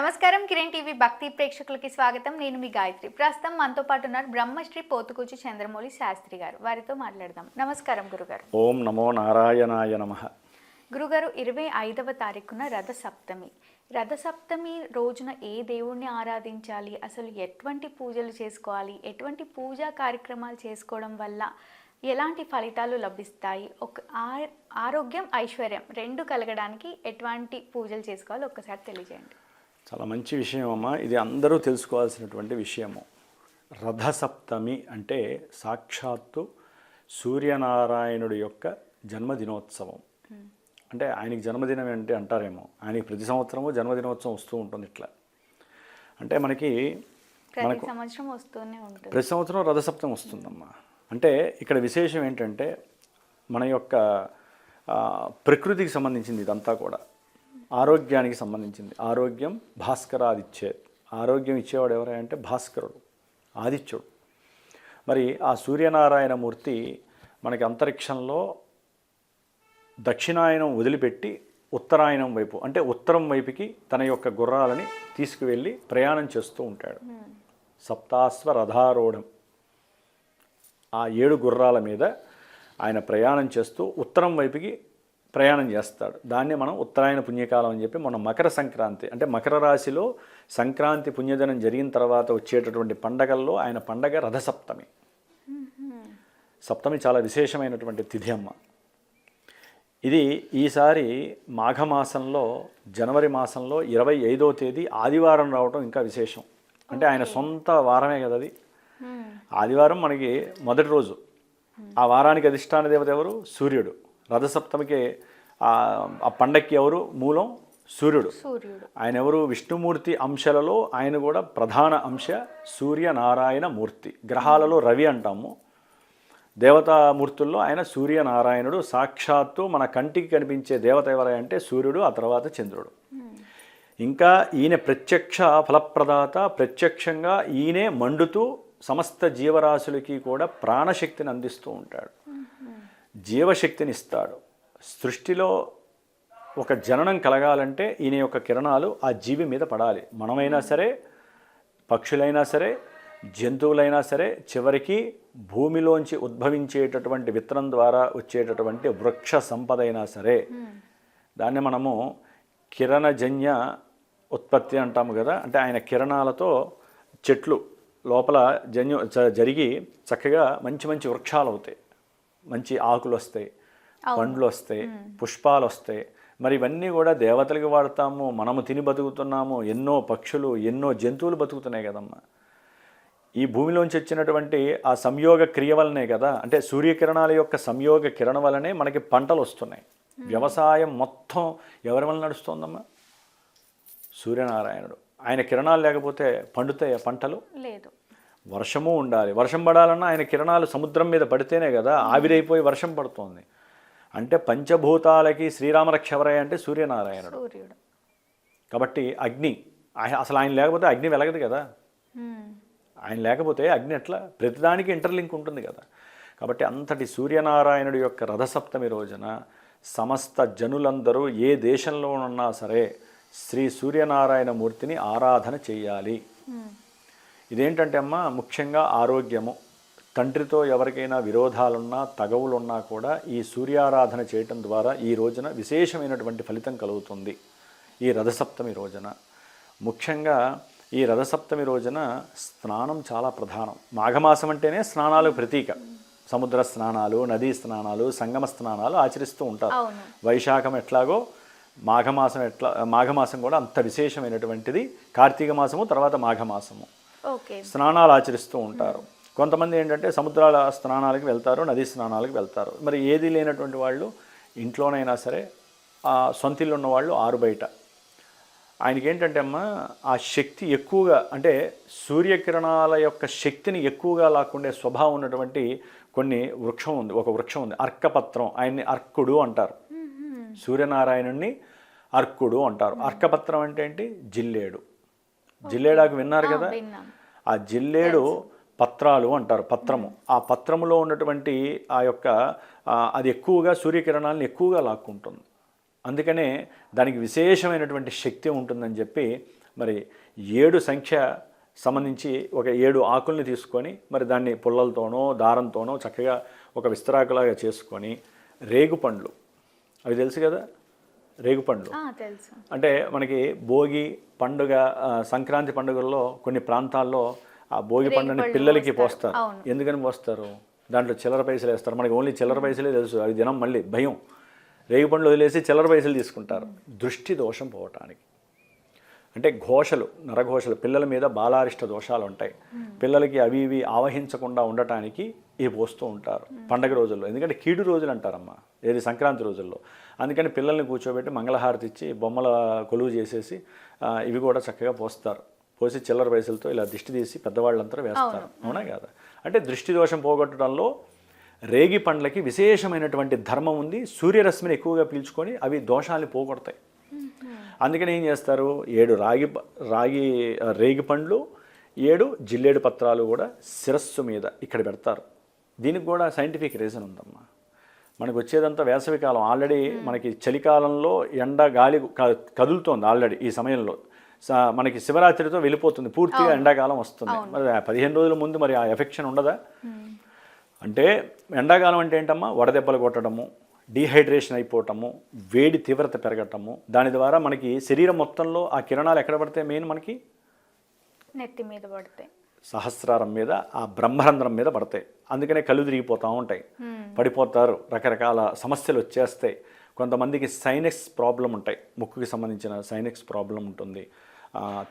నమస్కారం కిరణ్ టీవీ భక్తి ప్రేక్షకులకి స్వాగతం. నేను మీ గాయత్రి ప్రస్తుతం. మనతో పాటు ఉన్నారు బ్రహ్మశ్రీ పోతుకూచి చంద్రమౌళి శాస్త్రి గారు. వారితో మాట్లాడదాం. నమస్కారం గురుగారు. ఓం నమో నారాయణాయ నమ. గురుగారు ఇరవై ఐదవ తారీఖున రథ సప్తమి రథ సప్తమి రోజున ఏ దేవుణ్ణి ఆరాధించాలి? అసలు ఎటువంటి పూజలు చేసుకోవాలి? ఎటువంటి పూజా కార్యక్రమాలు చేసుకోవడం వల్ల ఎలాంటి ఫలితాలు లభిస్తాయి? ఒక ఆరోగ్యం ఐశ్వర్యం రెండు కలగడానికి ఎటువంటి పూజలు చేసుకోవాలో? ఒక్కసారి తెలియజేయండి. చాలా మంచి విషయం అమ్మా ఇది అందరూ తెలుసుకోవాల్సినటువంటి విషయము. రథసప్తమి అంటే సాక్షాత్తు సూర్యనారాయణుడి యొక్క జన్మదినోత్సవం. అంటే ఆయనకి జన్మదినం ఏంటి అంటారేమో. ఆయనకి ప్రతి సంవత్సరము జన్మదినోత్సవం వస్తూ ఉంటుంది ఇట్లా. అంటే మనకి ప్రతి సంవత్సరం వస్తూనే ఉంటుంది. ప్రతి సంవత్సరం రథసప్తం వస్తుందమ్మా. అంటే ఇక్కడ విశేషం ఏంటంటే మన యొక్క ప్రకృతికి సంబంధించింది ఇదంతా కూడా. ఆరోగ్యానికి సంబంధించింది. ఆరోగ్యం భాస్కరాదిచ్చే ఆరోగ్యం ఇచ్చేవాడు ఎవరంటే అంటే భాస్కరుడు ఆదిత్యుడు. మరి ఆ సూర్యనారాయణ మూర్తి మనకి అంతరిక్షంలో దక్షిణాయనం వదిలిపెట్టి ఉత్తరాయణం వైపు అంటే ఉత్తరం వైపుకి తన యొక్క గుర్రాలని తీసుకువెళ్ళి ప్రయాణం చేస్తూ ఉంటాడు. సప్తాశ్వ రథారూఢం. ఆ ఏడు గుర్రాల మీద ఆయన ప్రయాణం చేస్తూ ఉత్తరం వైపుకి ప్రయాణం చేస్తాడు. దాన్ని మనం ఉత్తరాయణ పుణ్యకాలం అని చెప్పి మన మకర సంక్రాంతి అంటే మకర రాశిలో సంక్రాంతి పుణ్యదినం జరిగిన తర్వాత వచ్చేటటువంటి పండగల్లో ఆయన పండగ రథసప్తమి. సప్తమి చాలా విశేషమైనటువంటి తిథి అమ్మ. ఇది ఈసారి మాఘమాసంలో జనవరి మాసంలో ఇరవై ఐదో తేదీ ఆదివారం రావటం ఇంకా విశేషం. అంటే ఆయన సొంత వారమే కదా అది. ఆదివారం మనకి మొదటి రోజు. ఆ వారానికి అధిష్టాన దేవత ఎవరు? సూర్యుడు. రథసప్తమికి ఆ పండక్కి ఎవరు? మూలం సూర్యుడు. సూర్యుడు. ఆయన ఎవరు? విష్ణుమూర్తి అంశాలలో ఆయన కూడా ప్రధాన అంశ సూర్యనారాయణ మూర్తి. గ్రహాలలో రవి అంటాము. దేవతామూర్తుల్లో ఆయన సూర్యనారాయణుడు. సాక్షాత్తు మన కంటికి కనిపించే దేవత ఎవరై అంటే సూర్యుడు ఆ తర్వాత చంద్రుడు. ఇంకా ఈయన ప్రత్యక్ష ఫలప్రదాత ప్రత్యక్షంగా ఈయనే మండుతూ సమస్త జీవరాశులకి కూడా ప్రాణశక్తిని అందిస్తూ ఉంటాడు. జీవశక్తిని ఇస్తాడు సృష్టిలో ఒక జననం కలగాలంటే ఈయన యొక్క కిరణాలు ఆ జీవి మీద పడాలి. మనమైనా సరే పక్షులైనా సరే జంతువులైనా సరే చివరికి భూమిలోంచి ఉద్భవించేటటువంటి విత్తనం ద్వారా వచ్చేటటువంటి వృక్ష సంపద అయినా సరే దాన్ని మనము కిరణజన్య ఉత్పత్తి అంటాము కదా అంటే ఆయన కిరణాలతో చెట్లు లోపల జన్యు జరిగి చక్కగా మంచి మంచి వృక్షాలు అవుతాయి మంచి ఆకులు వస్తాయి పండ్లు వస్తాయి పుష్పాలు వస్తాయి మరి ఇవన్నీ కూడా దేవతలకి వాడతాము మనము తిని బతుకుతున్నాము ఎన్నో పక్షులు ఎన్నో జంతువులు బతుకుతున్నాయి కదమ్మా. ఈ భూమిలోంచి వచ్చినటువంటి ఆ సంయోగ క్రియ వలనే కదా అంటే సూర్యకిరణాల యొక్క సంయోగ కిరణ వలనే మనకి పంటలు వస్తున్నాయి వ్యవసాయం మొత్తం ఎవరి వల్ల నడుస్తోందమ్మా? సూర్యనారాయణుడు. ఆయన కిరణాలు లేకపోతే పండుతాయి పంటలు? లేదు. వర్షము ఉండాలి. వర్షం పడాలన్నా ఆయన కిరణాలు సముద్రం మీద పడితేనే కదా ఆవిరైపోయి వర్షం పడుతోంది. అంటే పంచభూతాలకి శ్రీరామరక్ష ఎవరై అంటే సూర్యనారాయణుడు కాబట్టి అగ్ని అసలు ఆయన లేకపోతే అగ్ని వెలగదు కదా. ఆయన లేకపోతే అగ్ని ఎట్లా? ప్రతిదానికి ఇంటర్లింక్ ఉంటుంది కదా. కాబట్టి అంతటి సూర్యనారాయణుడి యొక్క రథసప్తమి రోజున సమస్త జనులందరూ ఏ దేశంలో ఉన్నా సరే శ్రీ సూర్యనారాయణ మూర్తిని ఆరాధన చేయాలి. ఇదేంటంటే అమ్మ ముఖ్యంగా ఆరోగ్యము. తండ్రితో ఎవరికైనా విరోధాలున్నా తగవులున్నా కూడా ఈ సూర్యారాధన చేయటం ద్వారా ఈ రోజున విశేషమైనటువంటి ఫలితం కలుగుతుంది. ఈ రథసప్తమి రోజున. ముఖ్యంగా ఈ రథసప్తమి రోజున స్నానం చాలా ప్రధానం. మాఘమాసం అంటేనే స్నానాలు ప్రతీక. సముద్ర స్నానాలు నదీ స్నానాలు సంగమ స్నానాలు ఆచరిస్తూ ఉంటారు. వైశాఖం ఎట్లాగో మాఘమాసం ఎట్లా మాఘమాసం కూడా అంత విశేషమైనటువంటిది. కార్తీక మాసము తర్వాత మాఘమాసము. స్నానాలు ఆచరిస్తూ ఉంటారు. కొంతమంది ఏంటంటే సముద్రాల స్నానాలకు వెళ్తారు నదీ స్నానాలకు వెళ్తారు. మరి ఏది లేనటువంటి వాళ్ళు ఇంట్లోనైనా సరే ఆ సొంతిల్లు ఉన్న వాళ్ళు ఆరు బయట. ఆయనకి ఏంటంటే అమ్మా ఆ శక్తి ఎక్కువగా అంటే సూర్యకిరణాల యొక్క శక్తిని ఎక్కువగా లాక్కుండే స్వభావం ఉన్నటువంటి కొన్ని వృక్షం ఉంది ఒక వృక్షం ఉంది. అర్కపత్రం ఆయన్ని అర్కుడు అంటారు. సూర్యనారాయణుణ్ణి అర్కుడు అంటారు. అర్కపత్రం అంటే ఏంటి? జిల్లేడు. జిల్లేడాకు విన్నారు కదా? ఆ జిల్లేడు పత్రాలు అంటారు పత్రము. ఆ పత్రములో ఉన్నటువంటి ఆ యొక్క అది ఎక్కువగా సూర్యకిరణాలను ఎక్కువగా లాక్కుంటుంది. అందుకనే దానికి విశేషమైనటువంటి శక్తి ఉంటుందని చెప్పి మరి ఏడు సంఖ్య సంబంధించి ఒక ఏడు ఆకుల్ని తీసుకొని మరి దాన్ని పుల్లలతోనో దారంతోనో చక్కగా ఒక విస్తరాకులాగా చేసుకొని రేగుపండ్లు. అవి తెలుసు కదా? రేగుపండ్లు. అంటే మనకి భోగి పండుగ సంక్రాంతి పండుగల్లో కొన్ని ప్రాంతాల్లో ఆ భోగి పండుని రేగిపళ్ళు పిల్లలకి పోస్తారు. ఎందుకని పోస్తారు? దాంట్లో చిల్లర పైసలు వేస్తారు. మనకి ఓన్లీ చిల్లర పైసలే తెలుసు. అది దినం మళ్ళీ. భయం. రేగిపండ్లు వదిలేసి చిల్లర పైసలు తీసుకుంటారు. దృష్టి దోషం పోవటానికి. అంటే ఘోషలు నరఘోషలు పిల్లల మీద బాలారిష్ట దోషాలు ఉంటాయి పిల్లలకి అవి ఇవి ఆవహించకుండా ఉండటానికి ఇవి పోస్తూ ఉంటారు. పండగ రోజుల్లో. ఎందుకంటే కీడు రోజులు అంటారమ్మా. ఏది సంక్రాంతి రోజుల్లో. అందుకని పిల్లల్ని కూర్చోబెట్టి మంగళహారతి ఇచ్చి బొమ్మల కొలువు చేసేసి ఇవి కూడా చక్కగా పోస్తారు. పోసి చిల్లర పైసలతో ఇలా దిష్టి తీసి పెద్దవాళ్ళంతా వేస్తారు. అవునా. కాదా? అంటే దృష్టి దోషం పోగొట్టడంలో రేగి పండ్లకి విశేషమైనటువంటి ధర్మం ఉంది. సూర్యరశ్మిని ఎక్కువగా పీల్చుకొని అవి దోషాన్ని పోగొడతాయి. అందుకని ఏం చేస్తారు? ఏడు రాగి రాగి రేగి పండ్లు ఏడు జిల్లేడు పత్రాలు కూడా శిరస్సు మీద ఇక్కడ పెడతారు. దీనికి కూడా సైంటిఫిక్ రీజన్ ఉందమ్మా. మనకు వచ్చేదంతా వేసవికాలం. ఆల్రెడీ మనకి చలికాలంలో ఎండ గాలి క- కదులుతోంది ఆల్రెడీ ఈ సమయంలో. మనకి శివరాత్రితో వెళ్ళిపోతుంది. పూర్తిగా ఎండాకాలం వస్తుంది. మరి పదిహేను రోజుల ముందు మరి ఆ ఎఫెక్షన్ ఉండదా? అంటే ఎండాకాలం అంటే ఏంటమ్మా? వడదెబ్బలు కొట్టడము డీహైడ్రేషన్ అయిపోవటము వేడి తీవ్రత పెరగటము. దాని ద్వారా మనకి శరీరం మొత్తంలో ఆ కిరణాలు ఎక్కడ పడితే మెయిన్ మనకి నెత్తి మీద పడితే సహస్రారం మీద ఆ బ్రహ్మరంధ్రం మీద పడతాయి. అందుకనే కళ్ళు తిరిగిపోతూ ఉంటాయి. పడిపోతారు రకరకాల సమస్యలు వచ్చేస్తాయి. కొంతమందికి సైనెక్స్ ప్రాబ్లం ఉంటాయి. ముక్కుకి సంబంధించిన సైనెక్స్ ప్రాబ్లం ఉంటుంది.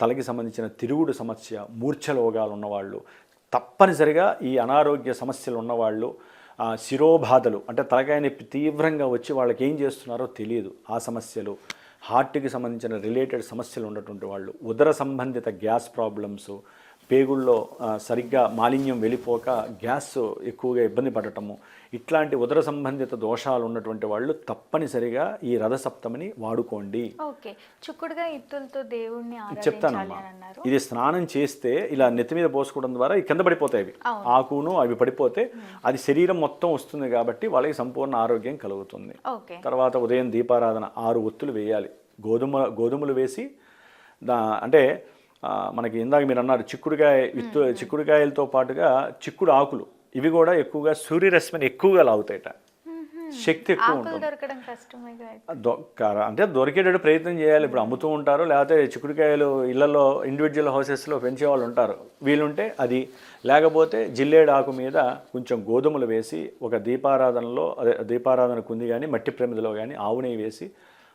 తలకి సంబంధించిన తిరుగుడు సమస్య మూర్ఛలోగాలు ఉన్నవాళ్ళు తప్పనిసరిగా ఈ అనారోగ్య సమస్యలు ఉన్నవాళ్ళు శిరోబాధలు అంటే తలకాయ నొప్పి తీవ్రంగా వచ్చి వాళ్ళకి ఏం చేస్తున్నారో తెలియదు. ఆ సమస్యలు హార్ట్కి సంబంధించిన రిలేటెడ్ సమస్యలు ఉన్నటువంటి వాళ్ళు ఉదర సంబంధిత గ్యాస్ ప్రాబ్లమ్స్ పేగుల్లో సరిగ్గా మాలిన్యం వెళ్ళిపోక గ్యాస్ ఎక్కువగా ఇబ్బంది పడటము. ఇట్లాంటి ఉదర సంబంధిత దోషాలు ఉన్నటువంటి వాళ్ళు తప్పనిసరిగా ఈ రథసప్తమిని వాడుకోండి. ఓకే. చుక్కుడుగా ఇత్తులతో దేవుణ్ణి ఆరాధించాలి చెప్తానమ్మా ఇది స్నానం చేస్తే ఇలా నెత్తి మీద పోసుకోవడం ద్వారా కింద పడిపోతాయి అవి. ఆకును అవి పడిపోతే అది శరీరం మొత్తం వస్తుంది కాబట్టి వాళ్ళకి సంపూర్ణ ఆరోగ్యం కలుగుతుంది. తర్వాత ఉదయం దీపారాధన ఆరు ఒత్తులు వేయాలి. గోధుమ గోధుమలు వేసి దా అంటే మనకి ఇందాక మీరు అన్నారు చిక్కుడుకాయ విత్తు చిక్కుడుకాయలతో పాటుగా చిక్కుడు ఆకులు. ఇవి కూడా ఎక్కువగా సూర్యరశ్మిని ఎక్కువగా లాగుతాయట. శక్తి ఎక్కువ ఉంటుంది. అంటే దొరికేటట్టు ప్రయత్నం చేయాలి. ఇప్పుడు అమ్ముతూ ఉంటారు లేకపోతే చిక్కుడుకాయలు ఇళ్ళలో ఇండివిజువల్ హౌసెస్లో పెంచే వాళ్ళు ఉంటారు. వీలుంటే అది లేకపోతే జిల్లేడు ఆకు మీద కొంచెం గోధుమలు వేసి ఒక దీపారాధనలో అదే దీపారాధన కుంది కానీ మట్టి ప్రమిదలో కానీ ఆవు నెయ్యి వేసి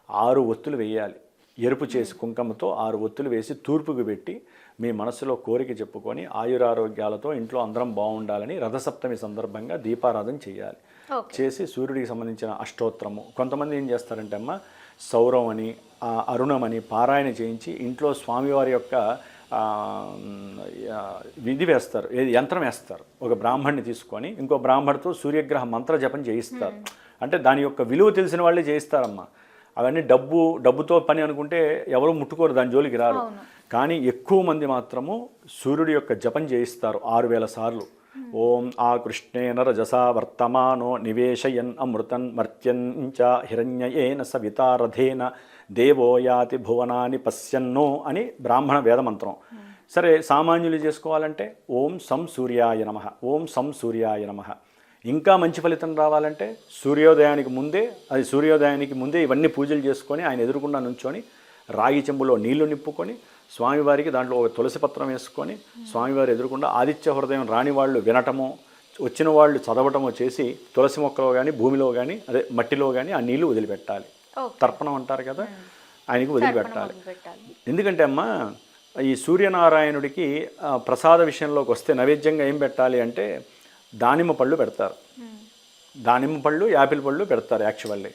ఆరు ఒత్తులు వేయాలి. ఎరుపు చేసి కుంకుమతో ఆరు ఒత్తులు వేసి తూర్పుకు పెట్టి మీ మనసులో కోరిక చెప్పుకొని ఆయురారోగ్యాలతో ఇంట్లో అందరం బాగుండాలని రథసప్తమి సందర్భంగా దీపారాధన చేయాలి. చేసి సూర్యుడికి సంబంధించిన అష్టోత్తరము. కొంతమంది ఏం చేస్తారంటే అమ్మ సౌరం అని ఆ, అరుణం అని పారాయణ చేయించి ఇంట్లో స్వామివారి యొక్క విధి వేస్తారు. ఏది యంత్రం వేస్తారు. ఒక బ్రాహ్మణ్ణి తీసుకొని ఇంకో బ్రాహ్మణితో సూర్యగ్రహ మంత్ర జపం చేయిస్తారు. అంటే దాని యొక్క విలువ తెలిసిన వాళ్ళే చేయిస్తారమ్మా. అవన్నీ డబ్బు డబ్బుతో పని అనుకుంటే ఎవరు ముట్టుకోరు దాని జోలికి రారు. కానీ ఎక్కువ మంది మాత్రము సూర్యుడి యొక్క జపం చేయిస్తారు ఆరు వేల సార్లు. ఓం ఆ కృష్ణేన రజసా వర్తమానో నివేశయన్ అమృతన్ మర్త్యన్ చ హిరణ్యయేన సవితారథేన దేవో యాతి భువనాని పశ్యన్నో అని బ్రాహ్మణ వేదమంత్రం సరే సామాన్యులు చేసుకోవాలంటే ఓం సం సూర్యాయ నమ ఓం సం సూర్యాయ నమ. ఇంకా మంచి ఫలితం రావాలంటే సూర్యోదయానికి ముందే అది సూర్యోదయానికి ముందే ఇవన్నీ పూజలు చేసుకొని ఆయన ఎదురుకుండా నుంచొని రాగి చెంబులో నీళ్ళు నింపుకొని స్వామివారికి దాంట్లో ఒక తులసి పత్రం వేసుకొని స్వామివారి ఎదురుకుండా ఆదిత్య హృదయం రాని వాళ్ళు వినటమో వచ్చిన వాళ్ళు చదవటమో చేసి తులసి మొక్కలో కానీ భూమిలో కానీ అదే మట్టిలో కానీ ఆ నీళ్ళు వదిలిపెట్టాలి. తర్పణం అంటారు కదా ఆయనకి వదిలిపెట్టాలి. పెట్టాలి ఎందుకంటే అమ్మా ఈ సూర్యనారాయణుడికి ప్రసాద విషయంలోకి వస్తే నైవేద్యంగా ఏం పెట్టాలి అంటే దానిమ్మ పళ్ళు పెడతారు. దానిమ్మ పళ్ళు యాపిల్ పళ్ళు పెడతారు యాక్చువల్లీ.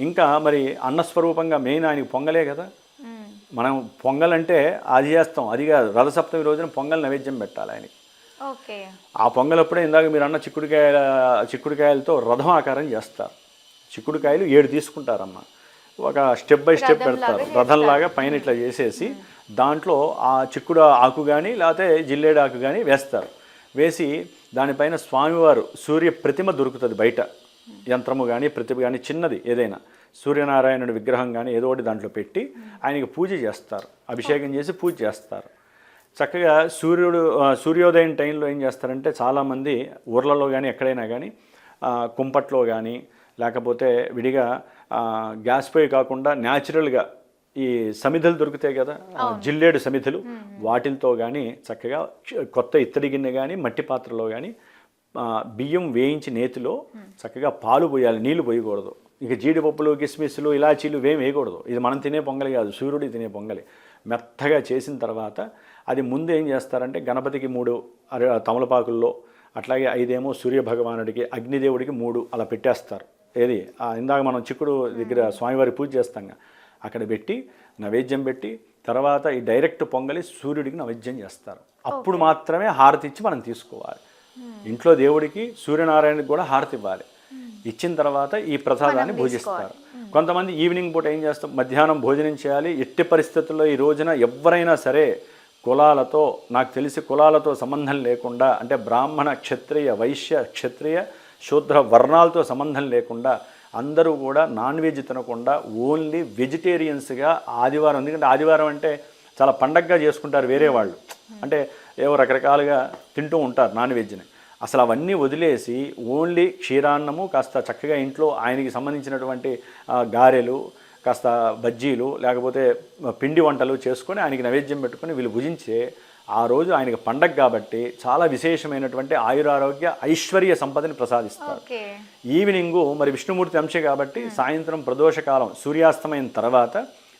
ఇంకా మరి అన్నస్వరూపంగా మెయిన్ ఆయనకి పొంగలే కదా. మనం పొంగల్ అంటే అది చేస్తాం. అది కాదు రథసప్తమి రోజున పొంగల్ నైవేద్యం పెట్టాలి ఆయనకి. ఓకే. ఆ పొంగలప్పుడే ఇందాక మీరు అన్న చిక్కుడుకాయల చిక్కుడుకాయలతో రథం ఆకారం చేస్తారు. చిక్కుడుకాయలు ఏడు తీసుకుంటారమ్మ. ఒక స్టెప్ బై స్టెప్ పెడతారు. రథంలాగా పైన ఇట్లా చేసేసి దాంట్లో ఆ చిక్కుడు ఆకు కానీ లేకపోతే జిల్లేడు ఆకు కానీ వేస్తారు. వేసి దానిపైన స్వామివారు సూర్య ప్రతిమ దొరుకుతుంది బయట. యంత్రము కానీ ప్రతిమ కానీ చిన్నది ఏదైనా. సూర్యనారాయణుడి విగ్రహం కానీ ఏదో ఒకటి దాంట్లో పెట్టి ఆయనకి పూజ చేస్తారు. అభిషేకం చేసి పూజ చేస్తారు. చక్కగా సూర్యుడు సూర్యోదయం టైంలో ఏం చేస్తారంటే చాలామంది ఊర్లలో కానీ ఎక్కడైనా కానీ కుంపట్లో కానీ లేకపోతే విడిగా గ్యాస్ పొయ్యి కాకుండా న్యాచురల్గా ఈ సమిధులు దొరుకుతాయి కదా? జిల్లేడు సమిధులు. వాటిలతో కానీ చక్కగా కొత్త ఇత్తడి గిన్నె కానీ మట్టి పాత్రలో కానీ బియ్యం వేయించి నేతిలో చక్కగా పాలు పోయాలి నీళ్ళు పోయకూడదు. ఇక జీడిపప్పులు కిస్మిస్లు ఇలాచీలు ఇవేం వేయకూడదు. ఇది మనం తినే పొంగలి కాదు సూర్యుడి తినే పొంగలి. మెత్తగా చేసిన తర్వాత అది ముందు ఏం చేస్తారంటే గణపతికి మూడు తమలపాకుల్లో అట్లాగే ఐదేమో సూర్య భగవానుడికి అగ్నిదేవుడికి మూడు అలా పెట్టేస్తారు. ఏది? ఇందాక మనం చిక్కుడు దగ్గర స్వామివారి పూజ చేస్తాం కదా. అక్కడ పెట్టి నైవేద్యం పెట్టి తర్వాత ఈ డైరెక్ట్ పొంగలి సూర్యుడికి నైవేద్యం చేస్తారు. అప్పుడు మాత్రమే హారతి ఇచ్చి మనం తీసుకోవాలి. ఇంట్లో దేవుడికి సూర్యనారాయణకి కూడా హారతి ఇవ్వాలి. ఇచ్చిన తర్వాత ఈ ప్రసాదాన్ని భుజిస్తారు. కొంతమంది ఈవినింగ్ పూట ఏం చేస్తాం మధ్యాహ్నం భోజనం చేయాలి. ఎట్టి పరిస్థితుల్లో ఈ రోజున ఎవరైనా సరే కులాలతో నాకు తెలిసి కులాలతో సంబంధం లేకుండా అంటే బ్రాహ్మణ క్షత్రియ వైశ్య క్షత్రియ శూద్ర వర్ణాలతో సంబంధం లేకుండా అందరూ కూడా నాన్ వెజ్ తినకుండా ఓన్లీ వెజిటేరియన్స్గా ఆదివారం. ఎందుకంటే ఆదివారం అంటే చాలా పండగగా చేసుకుంటారు వేరే వాళ్ళు. అంటే ఏవో రకరకాలుగా తింటూ ఉంటారు నాన్ వెజ్ని. అసలు అవన్నీ వదిలేసి ఓన్లీ క్షీరాన్నము కాస్త చక్కగా ఇంట్లో ఆయనకి సంబంధించినటువంటి గారెలు కాస్త బజ్జీలు లేకపోతే పిండి వంటలు చేసుకొని ఆయనకి నైవేద్యం పెట్టుకొని వీళ్ళు భుజించే ఆ రోజు ఆయనకి పండగ కాబట్టి చాలా విశేషమైనటువంటి ఆయురారోగ్య ఐశ్వర్య సంపదని ప్రసాదిస్తారు. ఈవినింగు మరి విష్ణుమూర్తి అంశే కాబట్టి సాయంత్రం ప్రదోషకాలం సూర్యాస్తమైన తర్వాత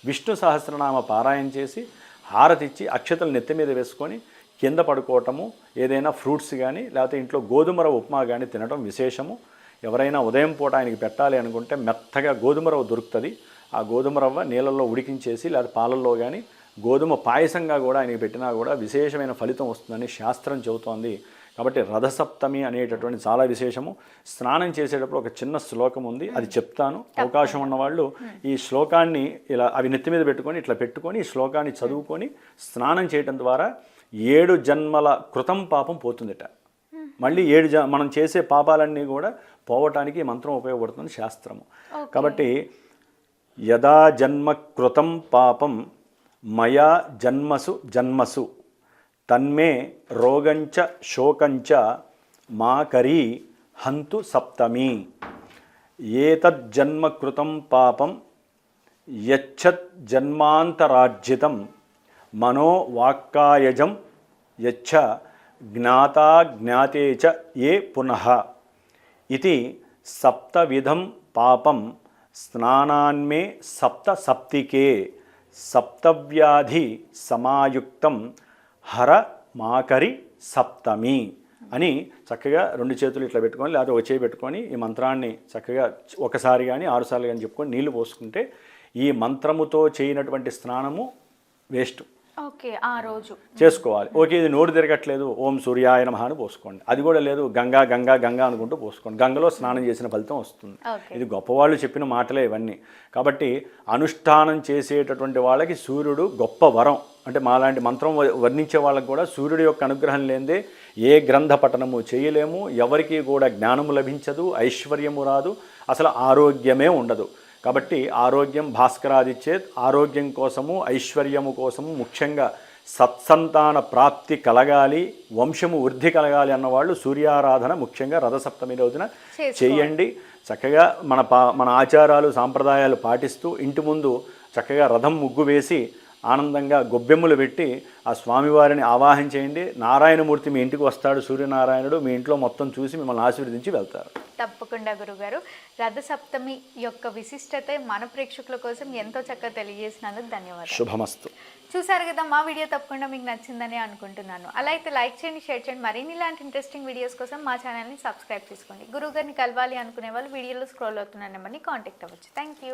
విష్ణు సహస్రనామ పారాయణ చేసి హారతిచ్చి అక్షతలు నెత్తి మీద వేసుకొని కింద పడుకోవటము ఏదైనా ఫ్రూట్స్ కానీ లేకపోతే ఇంట్లో గోధుమ రవ్వ ఉప్మా కానీ తినడం విశేషము. ఎవరైనా ఉదయం పూట ఆయనకి పెట్టాలి అనుకుంటే మెత్తగా గోధుమ రవ్వ దొరుకుతుంది. ఆ గోధుమ రవ్వ నీళ్ళల్లో ఉడికించేసి లేదా పాలల్లో కానీ గోధుమ పాయసంగా కూడా ఆయనకి పెట్టినా కూడా విశేషమైన ఫలితం వస్తుందని శాస్త్రం చెబుతోంది. కాబట్టి రథసప్తమి అనేటటువంటి చాలా విశేషము. స్నానం చేసేటప్పుడు ఒక చిన్న శ్లోకం ఉంది అది చెప్తాను. అవకాశం ఉన్న వాళ్ళు ఈ శ్లోకాన్ని ఇలా అవి నెత్తి మీద పెట్టుకొని ఇట్లా పెట్టుకొని ఈ శ్లోకాన్ని చదువుకొని స్నానం చేయటం ద్వారా ఏడు జన్మల కృతం పాపం పోతుందట. మళ్ళీ ఏడు జ మనం చేసే పాపాలన్నీ కూడా పోవటానికి ఈ మంత్రం ఉపయోగపడుతుంది శాస్త్రము. కాబట్టి యదా జన్మ కృతం పాపం మయా జన్మసు జన్మసు. తన్మే రోగంచ శోకంచ మాకరీ హంతు సప్తమి. ఏతజ్జన్మకృతం పాపం యచ్చత్ జన్మాంతరార్జితం మనో యచ్చ జ్ఞాతా జ్ఞాతే చ ఏ పునః. ఇది సప్తవిధం పాపం స్నానాన్మే సప్త సప్తికే సప్తవ్యాధి సమాయుక్తం హర మాకరి సప్తమి అని చక్కగా రెండు చేతులు ఇట్లా పెట్టుకొని లేదా ఒక చేయి పెట్టుకొని ఈ మంత్రాన్ని చక్కగా ఒకసారి కానీ ఆరుసార్లు కానీ చెప్పుకొని నీళ్ళు పోసుకుంటే ఈ మంత్రముతో చేయనటువంటి స్నానము వేస్ట్. ఓకే ఆ రోజు. చేసుకోవాలి. ఓకే ఇది నోరు తిరగట్లేదు. ఓం సూర్యాయ నమః అని పోసుకోండి. అది కూడా లేదు గంగా గంగా గంగా అనుకుంటూ పోసుకోండి. గంగలో స్నానం చేసిన ఫలితం వస్తుంది. ఇది గొప్పవాళ్ళు చెప్పిన మాటలే ఇవన్నీ. కాబట్టి అనుష్ఠానం చేసేటటువంటి వాళ్ళకి సూర్యుడు గొప్ప వరం. అంటే మాలాంటి మంత్రం వర్ణించే వాళ్ళకి కూడా సూర్యుడి యొక్క అనుగ్రహం లేదే ఏ గ్రంథ పఠనము చేయలేము. ఎవరికి కూడా జ్ఞానము లభించదు ఐశ్వర్యము రాదు. అసలు ఆరోగ్యమే ఉండదు. కాబట్టి ఆరోగ్యం భాస్కరాదిచ్చేత్ ఆరోగ్యం కోసము ఐశ్వర్యము కోసము ముఖ్యంగా సత్సంతాన ప్రాప్తి కలగాలి వంశము వృద్ధి కలగాలి అన్నవాళ్ళు సూర్యారాధన ముఖ్యంగా రథసప్తమి రోజున. చేయండి చక్కగా మన పా మన ఆచారాలు సాంప్రదాయాలు పాటిస్తూ ఇంటి ముందు చక్కగా రథం ముగ్గు వేసి ఆనందంగా గొబ్బెమ్మలు పెట్టి ఆ స్వామివారిని ఆవాహించేయండి నారాయణమూర్తి మీ ఇంటికి వస్తాడు సూర్యనారాయణుడు మీ ఇంట్లో మొత్తం చూసి మిమ్మల్ని ఆశీర్వదించి వెళ్తారు. తప్పకుండా గురుగారు. రథసప్తమి యొక్క విశిష్టత మన ప్రేక్షకుల కోసం ఎంతో చక్కగా తెలియజేసినందుకు ధన్యవాదాలు. శుభమస్తు. చూసారు కదా మా వీడియో తప్పకుండా మీకు నచ్చిందని అనుకుంటున్నాను. అలా అయితే లైక్ చేయండి షేర్ చేయండి. మరిన్ని ఇలాంటి ఇంట్రెస్టింగ్ వీడియోస్ కోసం మా ఛానల్ని సబ్స్క్రైబ్ చేసుకోండి. గురుగారిని కలవాలి అనుకునే వాళ్ళు వీడియోలో స్క్రోల్ అవుతున్న నెంబర్ని కాంటాక్ట్ అవ్వచ్చు. Thank you